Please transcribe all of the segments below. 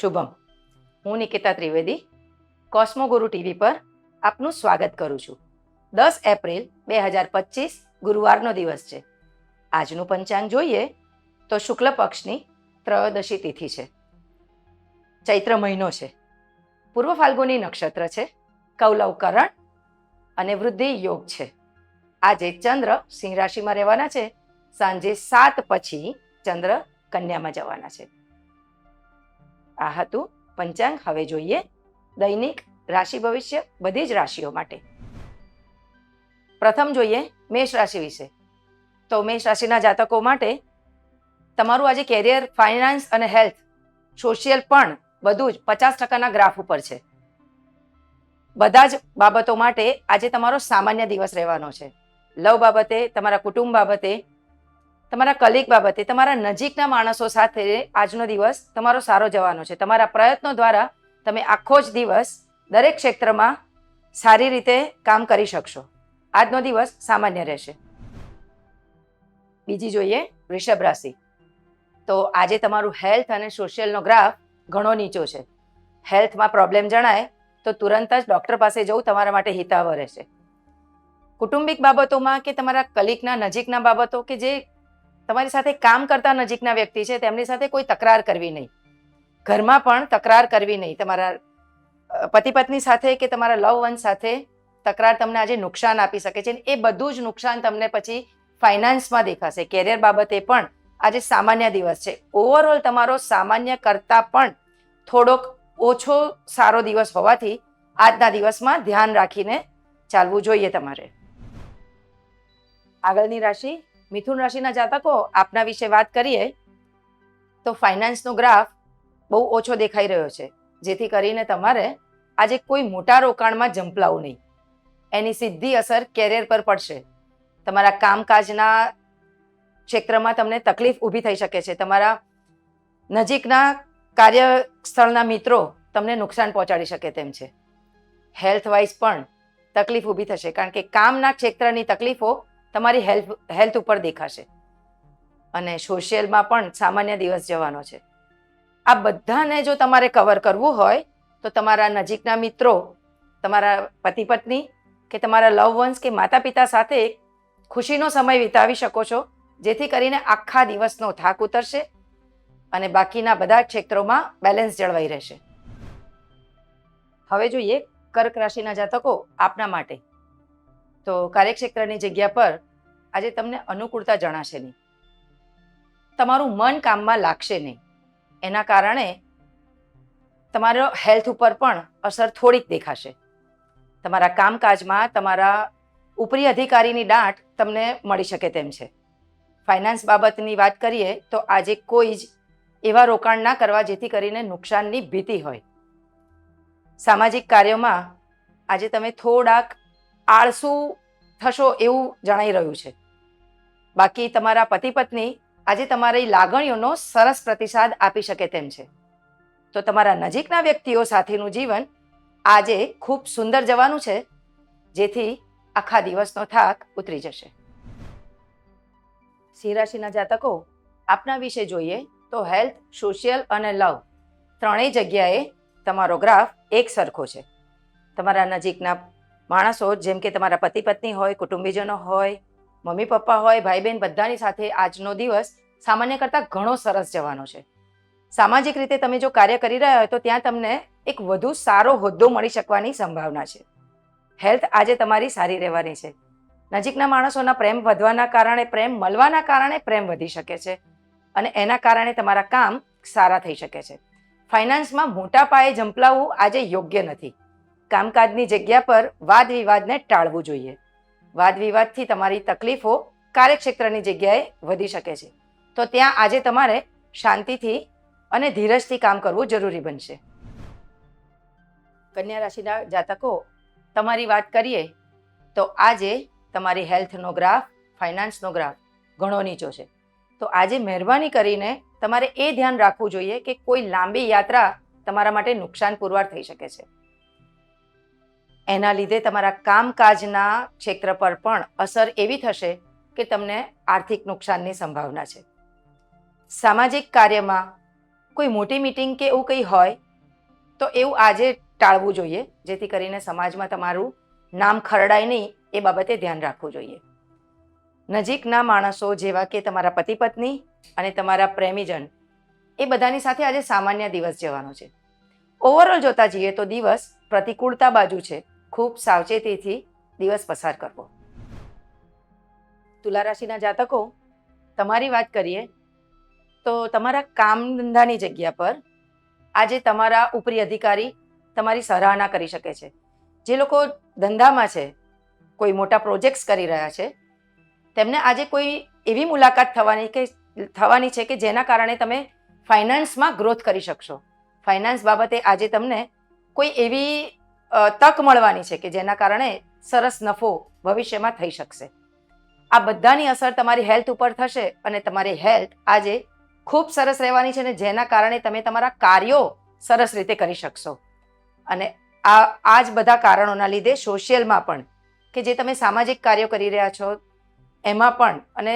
શુભમ. હું નિકેતા ત્રિવેદી કોસ્મોગુરુ ટીવી પર આપનું સ્વાગત કરું છું. દસ એપ્રિલ બે હજાર પચીસ ગુરુવારનો દિવસ છે. આજનું પંચાંગ જોઈએ તો શુક્લ પક્ષની ત્રયોદશી તિથિ છે. ચૈત્ર મહિનો છે. પૂર્વ ફાલ્ગુની નક્ષત્ર છે. કૌલવ કરણ અને વૃદ્ધિ યોગ છે. આજે ચંદ્ર સિંહ રાશિમાં રહેવાના છે. સાંજે સાત પછી ચંદ્ર કન્યામાં જવાના છે. આ હતું. પંચાંગ હવે જોઈએ. દૈનિક રાશિ ભવિષ્ય બધી જ રાશિઓ માટે. પ્રથમ જોઈએ મેષ રાશિ વિશે. તો મેષ રાશિના જાતકો માટે તમારું આજે કેરિયર ફાઇનાન્સ અને હેલ્થ સોશિયલ પણ બધું જ પચાસ ટકાના ગ્રાફ ઉપર છે. બધા જ બાબતો માટે આજે તમારો સામાન્ય દિવસ રહેવાનો છે. લવ બાબતે, તમારા કુટુંબ બાબતે તમારા કલીગ બાબતે, તમારા નજીકના માણસો સાથે આજનો દિવસ તમારો સારો જવાનો છે. તમારા પ્રયત્નો દ્વારા તમે આખો જ દિવસ દરેક ક્ષેત્રમાં સારી રીતે કામ કરી શકશો. આજનો દિવસ સામાન્ય રહેશે. બીજી જોઈએ વૃષભ રાશિ. તો આજે તમારું હેલ્થ અને સોશિયલનો ગ્રાફ ઘણો નીચો છે. હેલ્થમાં પ્રોબ્લેમ જણાય તો તુરંત જ ડૉક્ટર પાસે જવું તમારા માટે હિતાવહ રહેશે. કુટુંબિક બાબતોમાં કે તમારા કલીગના નજીકના બાબતો કે જે તમારી સાથે કામ કરતા નજીકના વ્યક્તિ છે, તેમની સાથે કોઈ તકરાર કરવી નહીં. ઘરમાં પણ તકરાર કરવી નહીં. તમારા પતિ પત્ની સાથે કે તમારા લવ વન સાથે તકરાર તમને આજે નુકસાન આપી શકે છે એ બધું જ નુકસાન તમને પછી ફાઇનાન્સમાં દેખાશે. કેરિયર બાબતે પણ આજે સામાન્ય દિવસ છે. ઓવરઓલ તમારો સામાન્ય કરતાં પણ થોડોક ઓછો સારો દિવસ હોવાથી આજના દિવસમાં ધ્યાન રાખીને ચાલવું જોઈએ તમારે. આગળની રાશિ મિથુન રાશિના જાતકો આપના વિશે વાત કરીએ, તો ફાઇનાન્સનો ગ્રાફ બહુ ઓછો દેખાઈ રહ્યો છે. જેથી કરીને તમારે આજે કોઈ મોટા રોકાણમાં ઝંપલાવું નહીં. એની સીધી અસર કેરિયર પર પડશે. તમારા કામકાજના ક્ષેત્રમાં તમને તકલીફ ઊભી થઈ શકે છે. તમારા નજીકના કાર્યસ્થળના મિત્રો તમને નુકસાન પહોંચાડી શકે તેમ છે. હેલ્થ વાઇઝ પણ તકલીફ ઊભી થશે. કારણ કે કામના ક્ષેત્રની તકલીફો તમારી હેલ્થ હેલ્થ ઉપર દેખાશે. અને સોશિયલમાં પણ સામાન્ય દિવસ જવાનો છે. આ બધાને જો તમારે કવર કરવું હોય, તો તમારા નજીકના મિત્રો, તમારા પતિ પત્ની કે તમારા લવ વન્સ કે માતા પિતા સાથે ખુશીનો સમય વિતાવી શકો છો, જેથી કરીને આખા દિવસનો થાક ઉતરશે અને બાકીના બધા ક્ષેત્રોમાં બેલેન્સ જળવાઈ રહેશે. હવે જોઈએ કર્ક રાશિના જાતકો આપના માટે. તો કાર્યક્ષેત્રની જગ્યા પર આજે તમને અનુકૂળતા જણાશે નહીં. તમારું મન કામમાં લાગશે નહીં. એના કારણે તમારો હેલ્થ ઉપર પણ અસર થોડીક દેખાશે. તમારા કામકાજમાં તમારા ઉપરી અધિકારીની દાંટ તમને મળી શકે તેમ છે. ફાઇનાન્સ બાબતની વાત કરીએ તો આજે કોઈ જ એવા રોકાણ ના કરવા જેથી કરીને નુકસાનની ભીતિ હોય. સામાજિક કાર્યોમાં આજે તમે થોડાક આળસુ થશો એવું જણાઈ રહ્યું છે. બાકી તમારા પતિ પત્ની આજે તમારી લાગણીઓનો સરસ પ્રતિસાદ આપી શકે તેમ છે. તો તમારા નજીકના વ્યક્તિઓ સાથેનું જીવન આજે ખૂબ સુંદર જવાનું છે, જેથી આખા દિવસનો થાક ઉતરી જશે. સિંહ રાશિના જાતકો, આપના વિશે જોઈએ તો હેલ્થ, સોશિયલ અને લવ ત્રણેય જગ્યાએ તમારો ગ્રાફ એક સરખો છે. તમારા નજીકના માણસો, જેમ કે તમારા પતિ પત્ની હોય, કુટુંબીજનો હોય, મમ્મી પપ્પા હોય ભાઈ બહેન બધાની સાથે આજનો દિવસ સામાન્ય કરતાં ઘણો સરસ જવાનો છે. સામાજિક રીતે તમે જો કાર્ય કરી રહ્યા હોય તો ત્યાં તમને એક વધુ સારો હોદ્દો મળી શકવાની સંભાવના છે. હેલ્થ આજે તમારી સારી રહેવાની છે. નજીકના માણસોના પ્રેમ વધવાના કારણે પ્રેમ મળવાના કારણે પ્રેમ વધી શકે છે અને એના કારણે તમારા કામ સારા થઈ શકે છે. ફાઇનાન્સમાં મોટા પાયે ઝંપલાવવું આજે યોગ્ય નથી. કામકાજની જગ્યા પર વાદ વિવાદને ટાળવું જોઈએ. વાદ વિવાદથી તમારી તકલીફો કાર્યક્ષેત્રની જગ્યાએ વધી શકે છે. તો ત્યાં આજે તમારે શાંતિથી અને ધીરજથી કામ કરવું જરૂરી બનશે. કન્યા રાશિના જાતકો, તમારી વાત કરીએ, તો આજે તમારી હેલ્થનો ગ્રાફ, ફાઇનાન્સનો ગ્રાફ ઘણો નીચો છે. તો આજે મહેરબાની કરીને તમારે એ ધ્યાન રાખવું જોઈએ કે કોઈ લાંબી યાત્રા તમારા માટે નુકસાન પુરવાર થઈ શકે છે. એના લીધે તમારા કામકાજના ક્ષેત્ર પર પણ અસર એવી થશે કે તમને આર્થિક નુકસાનની સંભાવના છે. સામાજિક કાર્યમાં કોઈ મોટી મિટિંગ કે એવું કંઈ હોય, તો એવું આજે ટાળવું જોઈએ, જેથી કરીને સમાજમાં તમારું નામ ખરડાય નહીં, એ બાબતે ધ્યાન રાખવું જોઈએ. નજીકના માણસો જેવા કે તમારા પતિ પત્ની અને તમારા પ્રેમીજન, એ બધાની સાથે આજે સામાન્ય દિવસ જવાનો છે. ઓવરઓલ જોતા જઈએ તો દિવસ પ્રતિકૂળતા બાજુ છે. ખૂબ સાવચેતીથી દિવસ પસાર કરવો. તુલા રાશિના જાતકો, તમારી વાત કરીએ, તો તમારા કામ ધંધાની જગ્યા પર આજે તમારા ઉપરી અધિકારી તમારી સરાહના કરી શકે છે. જે લોકો ધંધામાં છે, કોઈ મોટા પ્રોજેક્ટ્સ કરી રહ્યા છે, તેમને આજે કોઈ એવી મુલાકાત થવાની કે, થવાની છે કે જેના કારણે તમે ફાઇનાન્સમાં ગ્રોથ કરી શકશો. ફાઇનાન્સ બાબતે આજે તમને કોઈ એવી તક મળવાની છે કે જેના કારણે સરસ નફો ભવિષ્યમાં થઈ શકશે. આ બધાની અસર તમારી હેલ્થ ઉપર થશે અને તમારી હેલ્થ આજે ખૂબ સરસ રહેવાની છે અને જેના કારણે તમે તમારા કાર્યો સરસ રીતે કરી શકશો. અને આ આ જ બધા કારણોના લીધે સોશિયલમાં પણ કે જે તમે સામાજિક કાર્યો કરી રહ્યા છો, એમાં પણ અને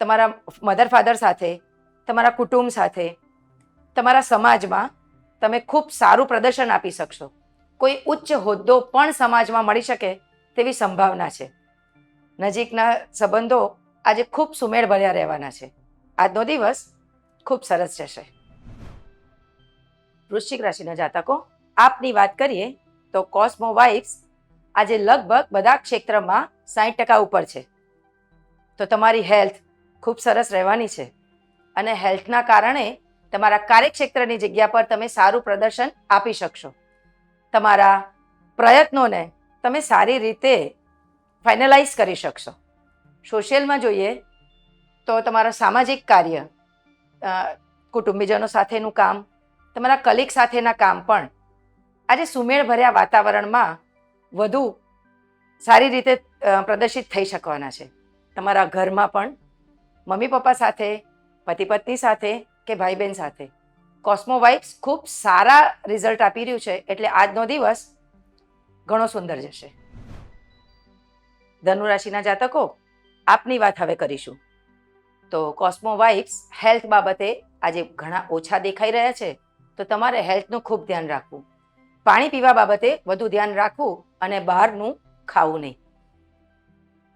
તમારા મધર ફાધર સાથે, તમારા કુટુંબ સાથે, તમારા સમાજમાં તમે ખૂબ સારું પ્રદર્શન આપી શકશો. કોઈ ઉચ્ચ હોદ્દો પણ સમાજમાં મળી શકે તેવી સંભાવના છે. નજીકના સંબંધો આજે ખૂબ સુમેળ ભર્યા રહેવાના છે. આજનો દિવસ ખૂબ સરસ જશે. વૃશ્ચિક રાશિના જાતકો, આપની વાત કરીએ તો કોસ્મો વાઇફ્સ આજે લગભગ બધા ક્ષેત્રમાં સાઠ ટકા ઉપર છે. તો તમારી હેલ્થ ખૂબ સરસ રહેવાની છે અને હેલ્થના કારણે તમારા કાર્યક્ષેત્રની જગ્યા પર તમે સારું પ્રદર્શન આપી શકશો. તમારા પ્રયત્નોને તમે સારી રીતે ફાઇનલાઇઝ કરી શકશો. સોશિયલમાં જોઈએ તો તમારા સામાજિક કાર્ય કુટુંબીજનો સાથેનું કામ, તમારા કલીગ સાથેના કામ પણ આજે સુમેળભર્યા વાતાવરણમાં વધુ સારી રીતે પ્રદર્શિત થઈ શકવાના છે. તમારા ઘરમાં પણ મમ્મી પપ્પા સાથે, પતિ પત્ની સાથે કે ભાઈ બહેન સાથે કોસ્મો વાઇબ્સ ખૂબ સારા રિઝલ્ટ આપી રહ્યું છે એટલે આજનો દિવસ ઘણો સુંદર જશે. ધનુરાશિના જાતકો, આપની વાત હવે કરીશું. તો કોસ્મો વાઇબ્સ હેલ્થ બાબતે આજે ઘણા ઓછા દેખાઈ રહ્યા છે. તો તમારે હેલ્થનું ખૂબ ધ્યાન રાખવું. પાણી પીવા બાબતે વધુ ધ્યાન રાખવું અને બહારનું ખાવું નહીં.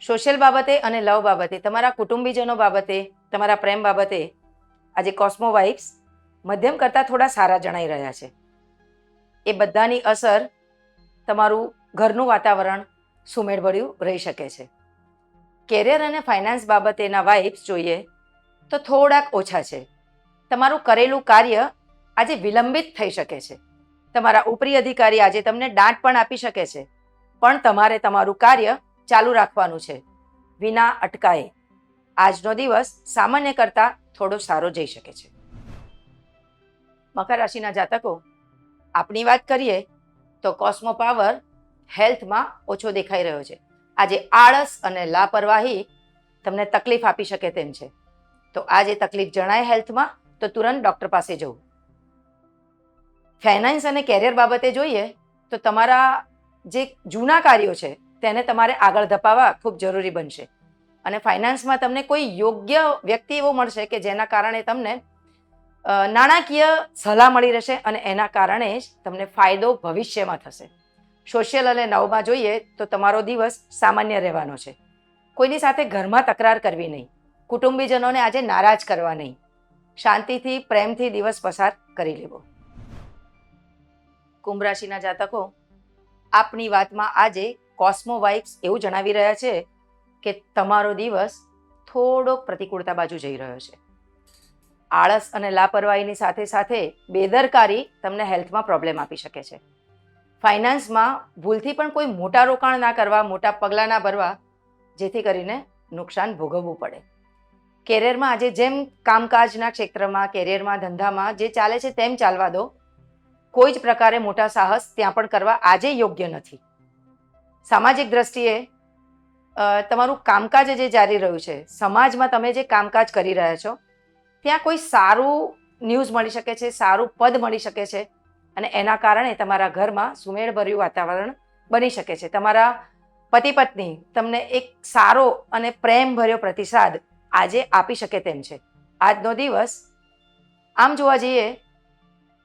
સોશિયલ બાબતે અને લવ બાબતે, તમારા કુટુંબીજનો બાબતે, તમારા પ્રેમ બાબતે આજે કોસ્મો વાઇબ્સ મધ્યમ કરતાં થોડા સારા જણાઈ રહ્યા છે. એ બધાની અસર તમારું ઘરનું વાતાવરણ સુમેળભર્યું રહી શકે છે. કેરિયર અને ફાઇનાન્સ બાબતેના વાઇબ્સ જોઈએ તો થોડાક ઓછા છે. તમારું કરેલું કાર્ય આજે વિલંબિત થઈ શકે છે. તમારા ઉપરી અધિકારી આજે તમને દાંટ પણ આપી શકે છે. પણ તમારે તમારું કાર્ય ચાલુ રાખવાનું છે. વિના અટકાએ આજનો દિવસ સામાન્ય કરતાં થોડો સારો જઈ શકે છે. મકર રાશિના જાતકો આપણી વાત કરીએ તો કોસ્મો પાવર હેલ્થમાં ઓછો દેખાઈ રહ્યો છે. આજે આળસ અને લાપરવાહી તમને તકલીફ આપી શકે તેમ છે. તો આ જે તકલીફ જણાય હેલ્થમાં, તો તુરંત ડૉક્ટર પાસે જવું. ફાઇનાન્સ અને કેરિયર બાબતે જોઈએ તો તમારા જે જૂના કાર્યો છે, તેને તમારે આગળ ધપાવવા ખૂબ જરૂરી બનશે. અને ફાઇનાન્સમાં તમને કોઈ યોગ્ય વ્યક્તિ એવો મળશે કે જેના કારણે તમને નાણાકીય સલાહ મળી રહેશે અને એના કારણે જ તમને ફાયદો ભવિષ્યમાં થશે. સોશિયલ અને નવમાં જોઈએ તો તમારો દિવસ સામાન્ય રહેવાનો છે. કોઈની સાથે ઘરમાં તકરાર કરવી નહીં. કુટુંબીજનોને આજે નારાજ કરવા નહીં. શાંતિથી, પ્રેમથી દિવસ પસાર કરી લેવો. કુંભ રાશિના જાતકો, આપની વાતમાં આજે કોસ્મો વાઇબ્સ એવું જણાવી રહ્યા છે કે તમારો દિવસ થોડોક પ્રતિકૂળતા બાજુ જઈ રહ્યો છે. આળસ અને લાપરવાહીની સાથે સાથે બેદરકારી તમને હેલ્થમાં પ્રોબ્લેમ આપી શકે છે. ફાઇનાન્સમાં ભૂલથી પણ કોઈ મોટા રોકાણ ના કરવા, મોટા પગલાં ના ભરવા, જેથી કરીને નુકસાન ભોગવવું પડે. કેરિયરમાં આજે જેમ કામકાજના ક્ષેત્રમાં, કેરિયરમાં, ધંધામાં જે ચાલે છે તેમ ચાલવા દો. કોઈ જ પ્રકારે મોટા સાહસ ત્યાં પણ કરવા આજે યોગ્ય નથી. સામાજિક દ્રષ્ટિએ તમારું કામકાજ જે જારી રહ્યું છે, સમાજમાં તમે જે કામકાજ કરી રહ્યા છો ત્યાં કોઈ સારું ન્યૂઝ મળી શકે છે, સારું પદ મળી શકે છે અને એના કારણે તમારા ઘરમાં સુમેળભર્યું વાતાવરણ બની શકે છે. તમારા પતિ પત્ની તમને એક સારો અને પ્રેમભર્યો પ્રતિસાદ આજે આપી શકે તેમ છે. આજનો દિવસ આમ જોવા જઈએ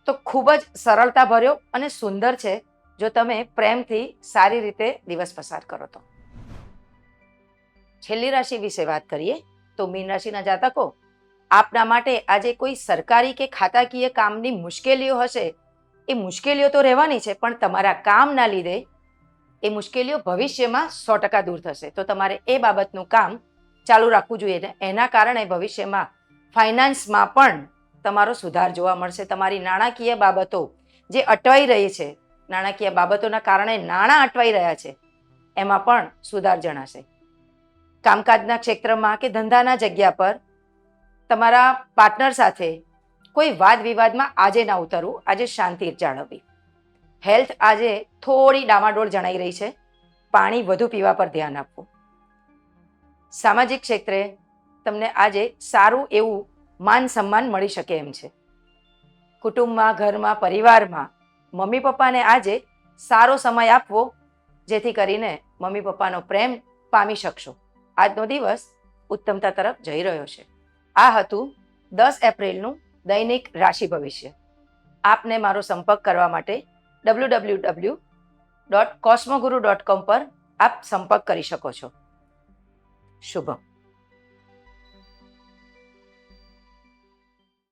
તો ખૂબ જ સરળતા ભર્યો અને સુંદર છે જો તમે પ્રેમથી સારી રીતે દિવસ પસાર કરો તો. છેલ્લી રાશિ વિશે વાત કરીએ તો મીન રાશિના જાતકો આપના માટે આજે કોઈ સરકારી કે ખાતાકીય કામની મુશ્કેલીઓ હશે? એ મુશ્કેલીઓ તો રહેવાની છે, પણ તમારા કામના લીધે એ મુશ્કેલીઓ ભવિષ્યમાં સો ટકા દૂર થશે. તો તમારે એ બાબતનું કામ ચાલુ રાખવું જોઈએ ને. એના કારણે ભવિષ્યમાં ફાઇનાન્સમાં પણ તમારો સુધાર જોવા મળશે. તમારી નાણાકીય બાબતો જે અટવાઈ રહી છે, નાણાકીય બાબતોના કારણે નાણાં અટવાઈ રહ્યા છે, એમાં પણ સુધાર જણાશે. કામકાજના ક્ષેત્રમાં કે ધંધાના જગ્યા પર તમારા પાર્ટનર સાથે કોઈ વાદ વિવાદમાં આજે ના ઉતરવું, આજે શાંતિ જાળવવી. હેલ્થ આજે થોડી ડામાડોળ જણાઈ રહી છે. પાણી વધુ પીવા પર ધ્યાન આપવું. સામાજિક ક્ષેત્રે તમને આજે સારું એવું માન સન્માન મળી શકે એમ છે. કુટુંબમાં, ઘરમાં, પરિવારમાં મમ્મી પપ્પાને આજે સારો સમય આપવો, જેથી કરીને મમ્મી પપ્પાનો પ્રેમ પામી શકશો. આજનો દિવસ ઉત્તમતા તરફ જઈ રહ્યો છે. આ હતું દસ એપ્રિલનું દૈનિક રાશિ ભવિષ્ય. આપને મારો સંપર્ક કરવા માટે W W W dot cosmoguru dot com પર આપ સંપર્ક કરી શકો છો. શુભમ.